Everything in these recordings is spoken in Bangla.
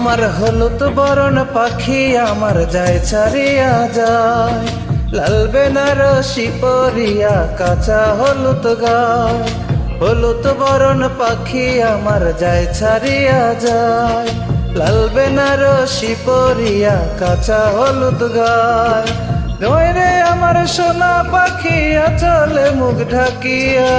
আমার হলুদ বরণ পাখি আমার যায় ছাড়িয়া যায়। লাল বেনারসি পরিয়া কাঁচা হলুদ গায়। হলুদ বরণ পাখি আমার যায় ছাড়িয়া যায়। লাল বেনারসি পরিয়া কাঁচা হলুদ গায়। রে আমার সোনা পাখি চলে মুখ ঢাকিয়া।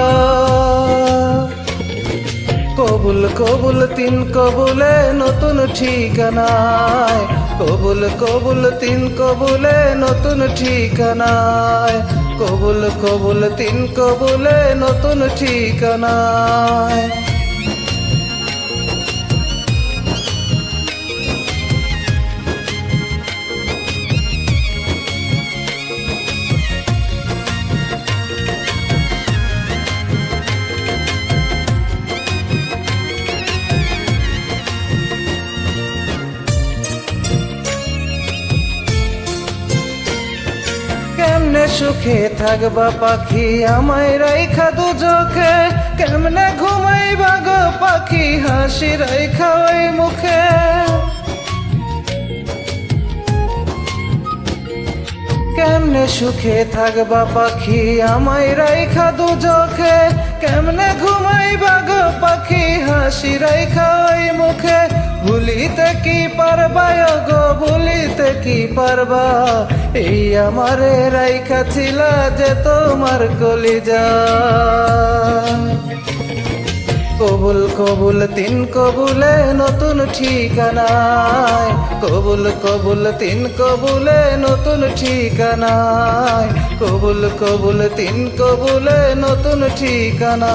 কবুল কবুল, তিন কবুলে নতুন ঠিকানায়। কবুল কবুল, তিন কবুলে নতুন ঠিকানায়। কবুল কবুল, তিন কবুলে নতুন ঠিকানায়। সুখে থাকবা পাখি, আমায় রাইখা দু চোখে কেমনে ঘুমাইবা গো পাখি, হাসি রাইখা ওই মুখে। কেমনে সুখে থাকবা পাখি? আমায় রাইখা দু চোখে কেমনে ঘুমাইবা গো পাখি? হাসি রাইখা ওই মুখে। ভুলিতে কি পারবা গো, ভুলিতে কি পারবা? এই আমারে রাইখা ছিলা যে তোমার কলিজা। কবুল কবুল, তিন কবুলে নতুন ঠিকানায়। কবুল কবুল, তিন কবুলে নতুন ঠিকানায়। কবুল কবুল, তিন কবুলে নতুন ঠিকানা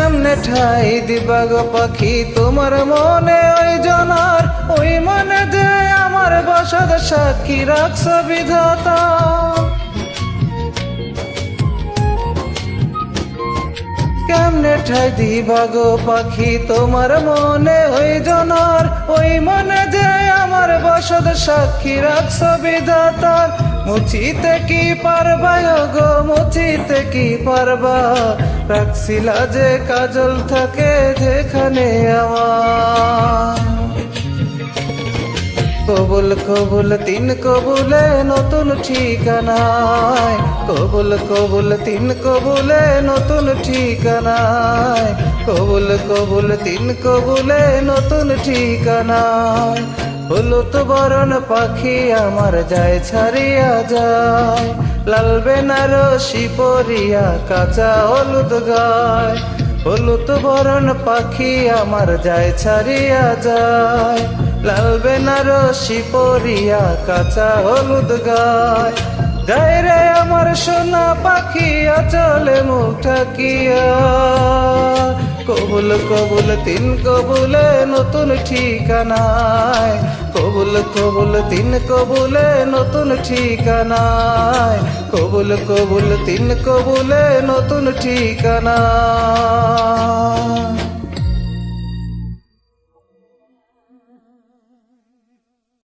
কেমনে ঠাই দিবা গো পাখি, তোমার মনে ওই জনার, ওই মনে যে আমার বসত সাক্ষী রাখছ বিধাতা। কেমনে ঠাই দিবা গো পাখি, তোমার মনে ওই জনার, ওই মনে যে আমার বসত সাক্ষী রাখছ বিধাতার মুচিতে কি পারবা গো? মুচিতে কি পারবা? রাখছিলা যে কাজল থাকে যেখানে আমার। কবুল কবুল, তিন কবুলে নতুন ঠিকানায়। কবুল কবুল, তিন কবুলে নতুন ঠিকানায়। কবুল কবুল, তিন কবুলে নতুন ঠিকানায়। হলুদ বরণ পাখি আমার যায় ছাড়িয়া যায়। লাল বেনারসি পরিয়া কাঁচা হলুদ গায়। হলুদ বরণ পাখি আমার যায় ছাড়িয়া যায়। লাল বেনারসি পরিয়া কাঁচা হলুদ গায়। যায় রে আমার সোনা পাখি চলে মুখ ঠাকিয়া কবুল কবুল, তিন কবুলে নতুন ঠিকানায়। কবুল কবুল, তিন কবুলে নতুন ঠিকানায়। কবুল কবুল, তিন কবুলে নতুন ঠিকানা।